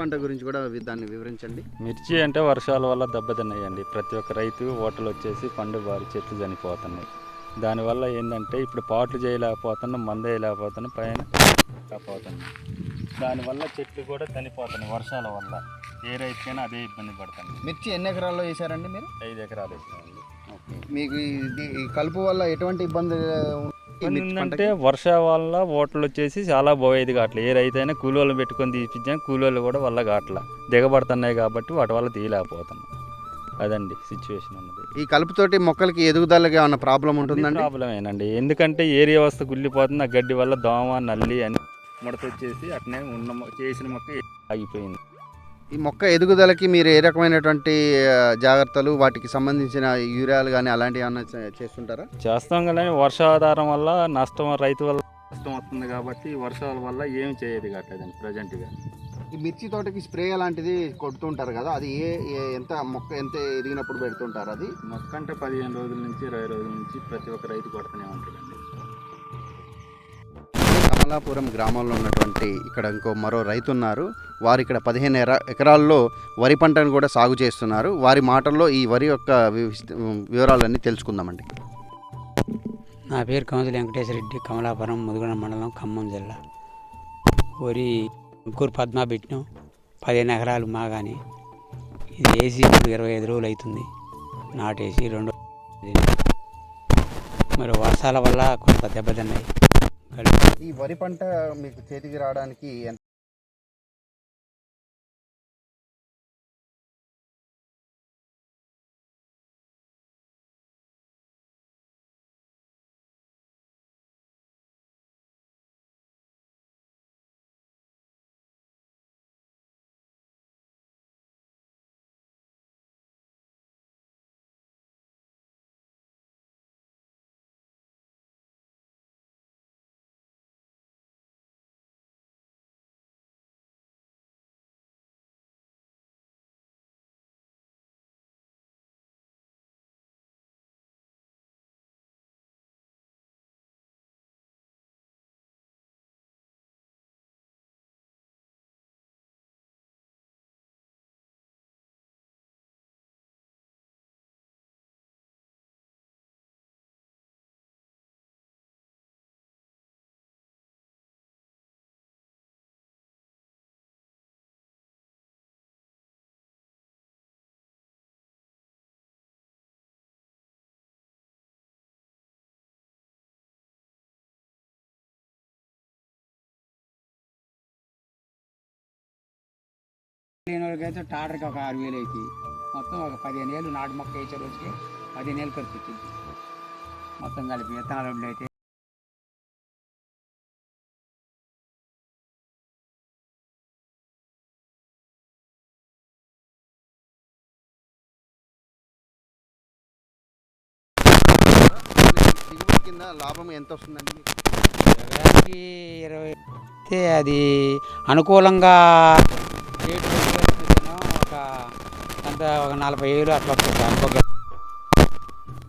పంట గురించి కూడా దాన్ని వివరించండి. మిర్చి అంటే వర్షాల వల్ల దెబ్బతిన్నాయండి. ప్రతి ఒక్క రైతు ఓటలు వచ్చేసి పండు బారి చెట్లు చనిపోతున్నాయి. దానివల్ల ఏంటంటే ఇప్పుడు పాట్లు చేయలేకపోతున్నాం మంద వేయలేకపోతున్నాం పైన పోతున్నాం. దానివల్ల చెట్లు కూడా చనిపోతున్నాయి వర్షాల వల్ల. ఏ రైతుకైనా అదే ఇబ్బంది పడుతుంది. మిర్చి ఎన్ని ఎకరాల్లో వేశారండి మీరు? ఐదు ఎకరాలు వేసినామండి మీకు ఇది కలుపు వల్ల ఎటువంటి ఇబ్బంది పంటకి? వర్ష వల్ల ఓటలు వచ్చేసి చాలా పోయేది కావట్లేదు ఏ రైతు అయినా కూలోళ్ళు పెట్టుకొని తీపిచ్చాం కూలోళ్ళు కూడా వల్ల కావట్లా దిగబడుతున్నాయి కాబట్టి వాటి వల్ల తీయలేకపోతున్నాం. అదండి సిచ్యువేషన్ ఉన్నది. ఈ కలుపుతోటి మొక్కలకి ఎదుగుదలకి ఏమైనా ప్రాబ్లం ఉంటుందండి? ప్రాబ్లం ఏనండి ఎందుకంటే ఏరియా వ్యవస్థ కుళ్ళిపోతుంది ఆ గడ్డి వల్ల దోమ నల్లి అని ముడత వచ్చేసి అట్నే ఉన్న చేసిన మొక్క ఆగిపోయింది. ఈ మొక్క ఎదుగుదలకి మీరు ఏ రకమైనటువంటి జాగ్రత్తలు వాటికి సంబంధించిన యూరియాలు కానీ అలాంటివి ఏమైనా చేస్తుంటారా? చేస్తాం కానీ వర్షాధారం వల్ల నష్టం రైతు వల్ల నష్టం వస్తుంది కాబట్టి వర్షాల వల్ల ఏం చేయదు కావట్లేదండి ప్రజెంట్గా ఈ మిర్చి తోటకి స్ప్రే అలాంటిది కొడుతుంటారు కదా అది ఏ ఏ- ఎంత మొక్క ఎంత ఎదిగినప్పుడు పెడుతుంటారు అది? మొక్క అంటే పదిహేను రోజుల నుంచి ఇరవై రోజుల నుంచి ప్రతి ఒక్క రైతు కొడుతూనే ఉంటాడండి. కమలాపురం గ్రామంలో ఉన్నటువంటి ఇక్కడ ఇంకో మరో రైతు ఉన్నారు. వారు ఇక్కడ పదిహేను ఎకరాల్లో వరి పంటను కూడా సాగు చేస్తున్నారు. వారి మాటల్లో ఈ వరి యొక్క వివరాలన్నీ తెలుసుకుందామండి. నా పేరు కౌన్సిల్ వెంకటేశ్వర రెడ్డి కమలాపురం ముదుగున మండలం ఖమ్మం జిల్లా. వరి ముగ్గురు పద్మా పెట్టినాం. పదిహేను ఎకరాలు మాగాని. ఇది వేసి ఇప్పుడు ఇరవై ఐదు రోజులు అవుతుంది. నాటేసి రెండు మరి వర్షాల వల్ల కొంత దెబ్బతిన్నాయి. ఈ వరి పంట మీకు చేతికి రావడానికి లేని వాళ్ళకైతే టాటర్కి ఒక ఆరు వేలు అవుతాయి మొత్తం ఒక పదిహేను ఏళ్ళు నాటు మొక్క వేసే రోజుకి పదిహేను ఏళ్ళు ఖర్చు వచ్చింది మొత్తం కలిపి విత్తనాలు అయితే దిగుబడి కింద లాభం ఎంత వస్తుందండి ఇరవై అయితే అది అనుకూలంగా రేటు అంత ఒక నలభై వేలు అట్లా వస్తుంది అనుకో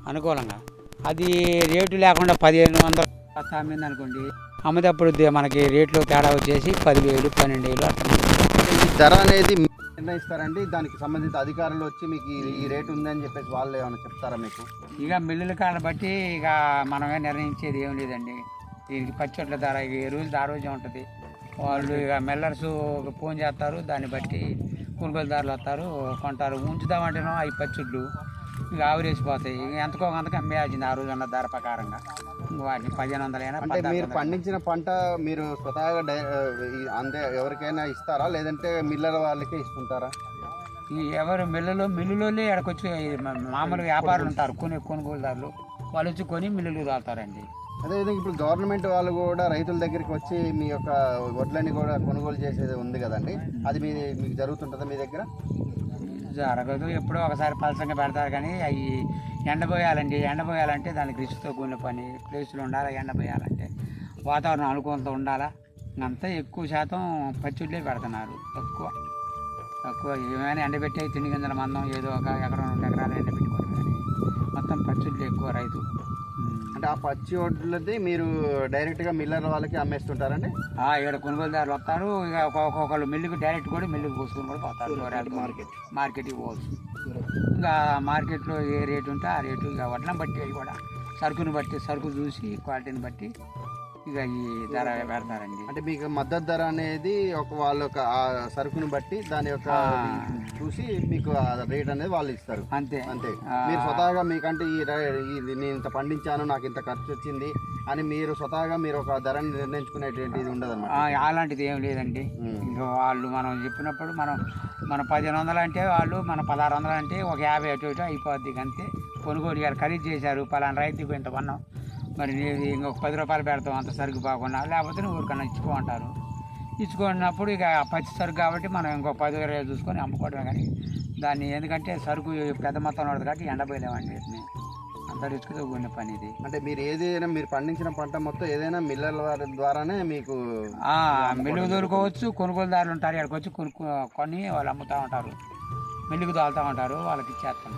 అనుకూలంగా. అది రేటు లేకుండా పదిహేను వందలు అమ్మింది అనుకోండి. అమ్మేటప్పుడు మనకి రేట్లో తేడా వచ్చేసి పదివేలు పన్నెండు వేలు అట్లా ఈ ధర అనేది నిర్ణయిస్తారండి? దానికి సంబంధిత అధికారులు వచ్చి మీకు ఈ- ఈ రేటు ఉందని చెప్పేసి వాళ్ళు ఏమైనా చెప్తారా మీకు? ఇక మిల్లుల కాడ బట్టి ఇక మనమే నిర్ణయించేది ఏం లేదండి. దీనికి పచ్చట్ల ధర ఏ రోజు ఆ రోజే ఉంటుంది. వాళ్ళు ఇక మెల్లర్స్ ఫోన్ చేస్తారు దాన్ని బట్టి కొనుగోలుదారులు వస్తారు కొంటారు. ఉంచుదామంటేనో అవి పచ్చుడ్లు ఇక ఆవిరేసిపోతాయి ఇక ఎంతకో అంతకు అమ్మేయాల్సింది ఆ రోజు అన్న ధర ప్రకారంగా. వాటిని పదిహేను వందలైనా అంటే మీరు. పండించిన పంట మీరు స్వతహాగా అందే ఎవరికైనా ఇస్తారా? లేదంటే మిల్లర్ వాళ్ళకే ఇస్తుంటారా? ఈ ఎవరు మిల్లులో మిల్లులోనే ఇక్కడికి వచ్చి మామూలు వ్యాపారులు ఉంటారు కొనే కొనుగోలుదారులు. వాళ్ళు వచ్చి కొని మిల్లులు తాగుతారండి అదేవిధంగా ఇప్పుడు గవర్నమెంట్ వాళ్ళు కూడా రైతుల దగ్గరికి వచ్చి మీ యొక్క వడ్లని కూడా కొనుగోలు చేసేది ఉంది కదండి. అది మీ మీకు జరుగుతుంటుందా మీ దగ్గర? జరగదు. ఎప్పుడో ఒకసారి పలసంగా పెడతారు కానీ అవి ఎండబోయాలండి ఎండబోయాలంటే దానికి రిస్క్తో కూడిన పని. ప్లేస్లో ఉండాలి ఎండబోయాలంటే వాతావరణం అనుకూలత ఉండాలా? అంతా ఎక్కువ శాతం పచ్చిళ్ళే పెడుతున్నారు. తక్కువ. తక్కువ. ఏమైనా ఎండబెట్టే తిండి గింజల మందం ఏదో ఒక ఎకరం రెండు ఎకరాలు ఎండబెట్టుకోవడం కానీ మొత్తం పచ్చిళ్ళు ఎక్కువ రైతు. అంటే ఆ పచ్చి వడ్లది మీరు డైరెక్ట్గా మిల్లర్ వాళ్ళకి అమ్మేస్తుంటారండి? ఆ, ఇక్కడ కొనుగోలుదారులు వస్తారు ఇక ఒక్కొక్క- ఒక్కొక్కరు మిల్లుకి డైరెక్ట్ కూడా మిల్లుకి పోసుకొని కూడా పోతారు. మార్కెట్. మార్కెట్కి పోవచ్చు. ఇంకా మార్కెట్లో ఏ రేటు ఉంటే ఆ రేటు ఇక వడ్లను బట్టి అవి కూడా. సరుకుని బట్టి సరుకు చూసి క్వాలిటీని బట్టి ఇక ఈ ధర పెడతారండి. అంటే మీకు మద్దతు ధర అనేది ఒక వాళ్ళ యొక్క ఆ సరుకుని బట్టి దాని యొక్క. చూసి మీకు ఆ రేట్ అనేది వాళ్ళు ఇస్తారు. అంతే. అంతే. మీరు స్వతహాగా మీకంటే ఈ ర- ఇది నేను ఇంత పండించాను నాకు ఇంత ఖర్చు వచ్చింది అని మీరు స్వతహాగా మీరు ఒక ధరని నిర్ణయించుకునేటువంటిది ఉండదు ఆ, అలాంటిది ఏం లేదండి. ఇంకా వాళ్ళు మనం చెప్పినప్పుడు మనం మన పదిహేను వందలు అంటే వాళ్ళు మన పదహారు వందలు అంటే ఒక యాభై అటు ఇటు అయిపోద్ది అంతే. కొనుగోలు ఇవాళ ఖరీదు చేశారు పలానా రైతుకు ఇంత కొన్నాం. మరి నీది ఇంకొక పది రూపాయలు పెడతాం అంత సరుకు బాగున్నా లేకపోతే నువ్వు ఊరికన్నా ఇచ్చుకో అంటారు. ఇచ్చుకున్నప్పుడు ఇక పచ్చి సరుకు కాబట్టి మనం ఇంకో పది ఇరవై చూసుకొని అమ్ముకోవడమే కానీ దాన్ని ఎందుకంటే సరుకు పెద్ద మొత్తంలో ఉండదు కాబట్టి ఎండపోయలేమండి వీటిని. అంత రిస్క్తో కూడిన పని ఇది. అంటే మీరు ఏదైనా మీరు పండించిన పంట మొత్తం ఏదైనా మిల్లర్ల వారి ద్వారానే మీకు ఆ, మిల్లుకు దొరకవచ్చు కొనుగోలుదారులు ఉంటారు ఇక్కడికి వచ్చి కొనుక్కో కొని వాళ్ళు అమ్ముతూ ఉంటారు. మిల్లుకు తోలుతూ ఉంటారు వాళ్ళకి ఇచ్చేస్తాం.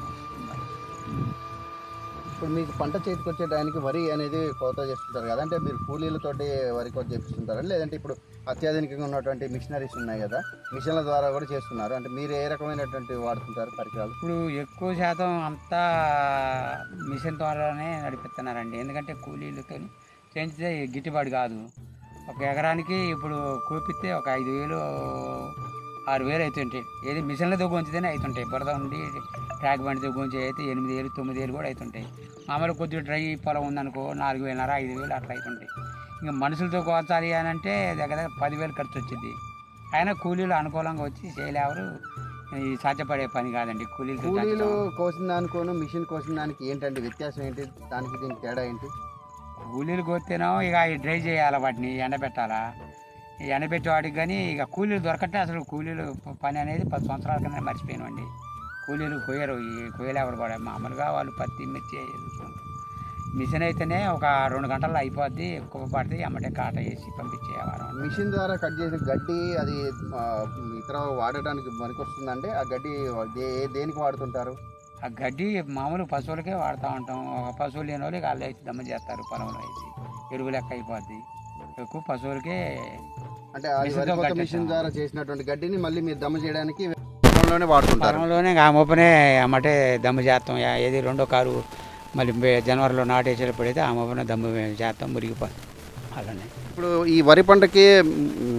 ఇప్పుడు మీకు పంట చేతికి వచ్చే టైంకి వరి అనేది కోత చేస్తుంటారు కదా అంటే మీరు కూలీలతోటి వరి కోత చేపిస్తుంటారా? లేదంటే ఇప్పుడు అత్యాధునికంగా ఉన్నటువంటి మిషనరీస్ ఉన్నాయి కదా మిషన్ల ద్వారా కూడా చేస్తున్నారు. అంటే మీరు ఏ రకమైనటువంటి వాడుతుంటారు పరికరాలు? ఇప్పుడు ఎక్కువ శాతం అంతా మిషన్ ద్వారానే నడిపిస్తున్నారండి. ఎందుకంటే కూలీలతో చేయించితే గిట్టుబాటు కాదు. ఒక ఎకరానికి ఇప్పుడు కూపిస్తే ఒక ఐదు వేలు ఆరు వేలు అవుతుంటాయి ఏది మిషన్ల దగ్గర ఉంచితేనే అవుతుంటాయి బురద ఉండి ట్రాక్ బండి దగ్గర ఉంచి అయితే ఎనిమిది వేలు తొమ్మిది వేలు కూడా అవుతుంటాయి మామూలు కొద్దిగా డ్రై పొలం ఉందనుకో నాలుగు వేలన్నర ఐదు వేలు అట్లా అవుతుంటాయి ఇంకా మనుషులతో కోచాలి అని అంటే దగ్గర దగ్గర పదివేలు ఖర్చు వచ్చింది. అయినా కూలీలు అనుకూలంగా వచ్చి చేయలేవరు. ఇది సాధ్యపడే పని కాదండి కూలీలు చక్కగా- కోసిన దానికోను మిషన్ కోసిన దానికి ఏంటంటే వ్యత్యాసం ఏంటి? దానికి దీనికి తేడా ఏంటి? కూలీలు కొత్తేనో ఇక డ్రై చేయాలి వాటిని ఎండబెట్టాలా? ఎండబెట్టే వాటికి కానీ ఇక కూలీలు దొరకట్టే అసలు. కూలీలు పని అనేది పది సంవత్సరాల కింద మర్చిపోయినామండి కూలీలు కొయ్యరు ఈ కొయ్యలేవరు కూడా మామూలుగా వాళ్ళు పత్తి మిర్చి మిషన్ అయితేనే ఒక రెండు గంటల్లో అయిపోద్ది. ఎక్కువ పడితే అమ్మటే కాట వేసి పంపించే వ్యవహారం మిషన్ ద్వారా కట్ చేసిన గడ్డి అది ఇతర వాడటానికి పనికొస్తుందంటే ఆ గడ్డి దేనికి వాడుతుంటారు? ఆ గడ్డి మామూలు పశువులకే వాడుతూ ఉంటాం. ఒక పశువులు లేని వాళ్ళు వాళ్ళు వేసి దమ్మ చేస్తారు. పొలంలో వేసి ఎరువు లెక్క అయిపోద్ది. ఎక్కువ పశువులకే అంటే. మిషన్ ద్వారా చేసినటువంటి గడ్డిని మళ్ళీ మీరు దమ్ము చేయడానికి పొలంలోనే వాడుతుంటారు. పొలంలోనే ఆ మొప్పనే అమ్మటే దమ్ము చేస్తాం. యా- ఏది రెండో కారు మళ్ళీ జనవరిలో నాటేసేటప్పుడు అయితే ఆ మొప్పనే దమ్ము చేస్తాం మురిగిపోతాం. అలానే. ఇప్పుడు ఈ వరి పంటకి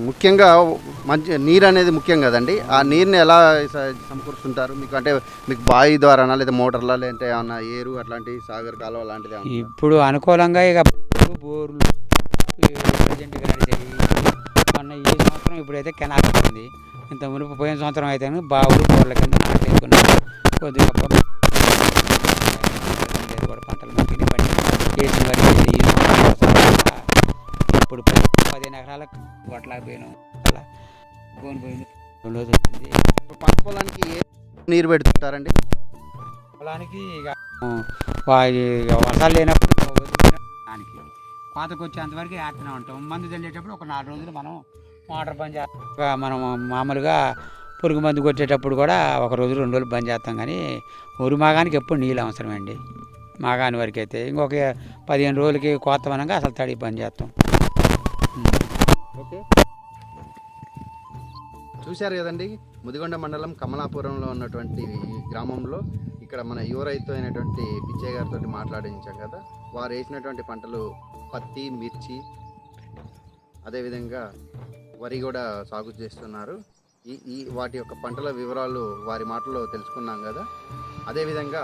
ముఖ్యంగా మంచి నీరు అనేది ముఖ్యం కదండి. ఆ నీరుని ఎలా సమకూరుస్తుంటారు? మీకు అంటే మీకు బావి ద్వారానా లేదా మోటార్లా లేదంటే ఏమన్నా ఏరు అట్లాంటి సాగర్ కాలువ లాంటిది? ఇప్పుడు అనుకూలంగా ఇక బోర్లు, ఇప్పుడైతే కెనాల్ ఉంది. ఇంత మునుపు పోయిన సంవత్సరం అయితే బావులు బోర్ల కింద నాటేసుకున్నాం. కొద్దిగా కూడా పంటలు మంచిగా పండి. వరకు ఇప్పుడు పది- పదిహేను ఎకరాలకు గొట్టలాగా పోయినాం. అలా పోను పోయింది. వచ్చింది పంట పొలానికి ఏ నీరు పెడుతుంటారండి? పొలానికి ఇక వర్షాలు లేనప్పుడు దానికి. కోతకు వచ్చేంతవరకు వేస్తూనే ఉంటాం మందు చల్లేటప్పుడు ఒక నాలుగు రోజులు మనం మోటార్ బంద్ చేస్తాం. మనం మామూలుగా పురుగు మందు కొట్టేటప్పుడు కూడా ఒక రోజు రెండు రోజులు బంద్ చేస్తాం కానీ ఊరు మాగానికి ఎప్పుడు నీళ్ళు అవసరమండి. మాగాని వరకు అయితే ఇంకొక పదిహేను రోజులకి కోత వనంగా అసలు తడి బంద్ చేస్తాం. ఓకే. చూశారు కదండి ముదిగొండ మండలం కమలాపురంలో ఉన్నటువంటి గ్రామంలో ఇక్కడ మన యువ రైతు అయినటువంటి పిచ్చయ్య గారితో మాట్లాడించాం కదా వారు వేసినటువంటి పంటలు పత్తి మిర్చి అదేవిధంగా వరి కూడా సాగు చేస్తున్నారు. ఈ ఈ వాటి యొక్క పంటల వివరాలు వారి మాటల్లో తెలుసుకున్నాం కదా. అదేవిధంగా